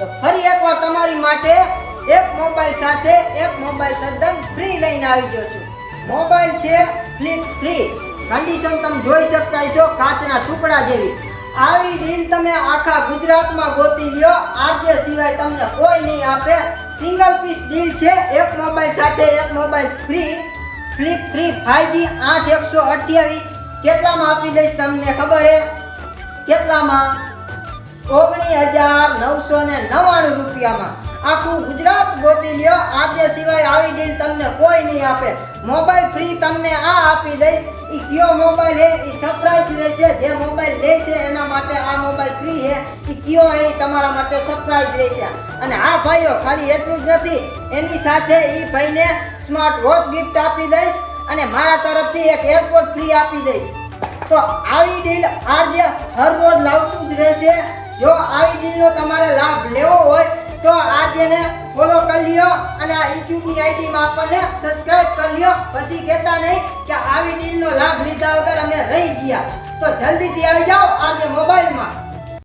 તો ફરી એકવાર તમારી માટે એક મોબાઈલ સાથે એક મોબાઈલ તદ્દન ફ્રી લઈને આવી ગયો છું. મોબાઈલ છે ફ્લિપ થ્રી કન્ડિશન તમે જોઈ શકતા છો કાચના ટુકડા જેવી. આવી ડીલ તમે આખા ગુજરાતમાં ગોતી લ્યો. આજે સિવાય તમને કોઈ નહીં આપે. સિંગલ પીસ ડીલ છે. એક મોબાઈલ સાથે એક mobile free flip three five આઠ એકસો અઠ્યાવીસ. કેટલામાં આપી દઈશ તમને ખબર હે? કેટલામાં? ઓગણીસ હજાર નવસો ને નવ્વાણું રૂપિયામાં. આખું ગુજરાત ગોતી લ્યો. આજે સિવાય આવી ડીલ તમને કોઈ નહીં આપે. મોબાઈલ ફ્રી તમને આ આપી દઈશ. એ કયો મોબાઈલ હે? એ સરપ્રાઈઝ રહેશે. જે મોબાઈલ લેશે એના માટે આ મોબાઈલ ફ્રી હે. એ કયો એ તમારા માટે સરપ્રાઈઝ રહેશે. અને આ ભાઈઓ, ખાલી એટલું જ નથી. એની સાથે એ ભાઈને સ્માર્ટ વોચ ગિફ્ટ આપી દઈશ અને મારા તરફથી એક એરપોર્ટ ફ્રી આપી દઈશ. તો આવી ડીલ આજે હર રોજ લાવતું રહેશે જો આવી ડીલનો તમારે લાભ લેવો હોય, તો આજે ને ફોલો કરી લ્યો અને આ યુટ્યુબની આઈડીમાં આપણને સબસ્ક્રાઇબ કરી લ્યો. પછી કહેતા નહીં કે આવી ડીલનો લાભ લીધા વગર અમે રહી ગયા. તો જલ્દીથી આવી જાઓ આજે મોબાઈલમાં.